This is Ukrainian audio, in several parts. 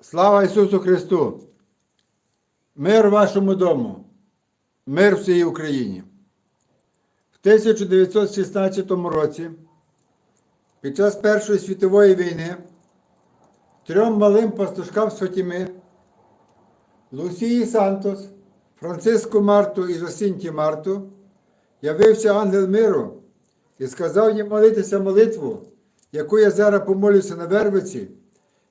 Слава Ісусу Христу! Мир вашому дому, мир всій Україні. В 1916 році, під час Першої світової війни, трьом малим пастушкам з Фатіми, Лусії Сантос, Франциску Марту і Жосінті Марту, явився ангел миру і сказав їм молитися молитву, яку я зараз помолюся на Вервиці,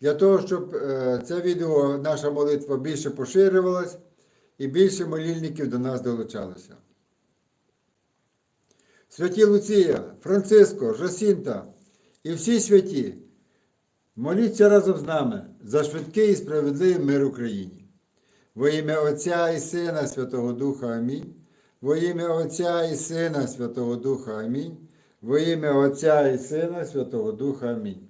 для того, щоб е, це відео, наша молитва більше поширювалась і більше молільників до нас долучалося. Святі Луція, Франциско, Жосінта і всі святі, моліться разом з нами за швидкий і справедливий мир Україні. Во ім'я Отця і Сина Святого Духа Амінь. Во ім'я Отця і Сина Святого Духа Амінь. Во ім'я Отця і Сина Святого Духа Амінь.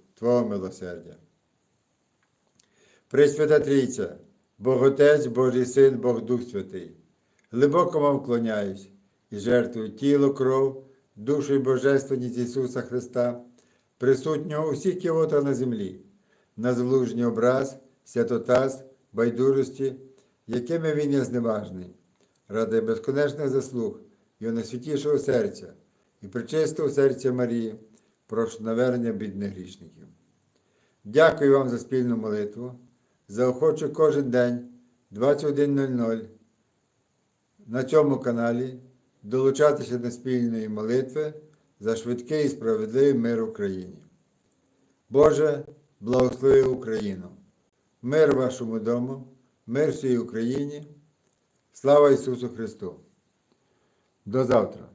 Твого милосердя. Пресвята Трійця, Бог Отець, Божий Син, Бог Дух Святий, глибоко вам вклоняюсь і жертвую тіло, кров, душу і божественність Ісуса Христа, присутнього у всіх на землі, на злужній образ, святотаз, байдужості, якими Він є зневажний, ради безконечних заслуг Його найсвятішого серця і причистого серця Марії, про навернення бідних грішників. Дякую вам за спільну молитву. Заохочу кожен день 21.00 на цьому каналі долучатися до спільної молитви за швидкий і справедливий мир Україні. Боже, благослови Україну! Мир вашому дому, мир всій Україні. Слава Ісусу Христу! До завтра!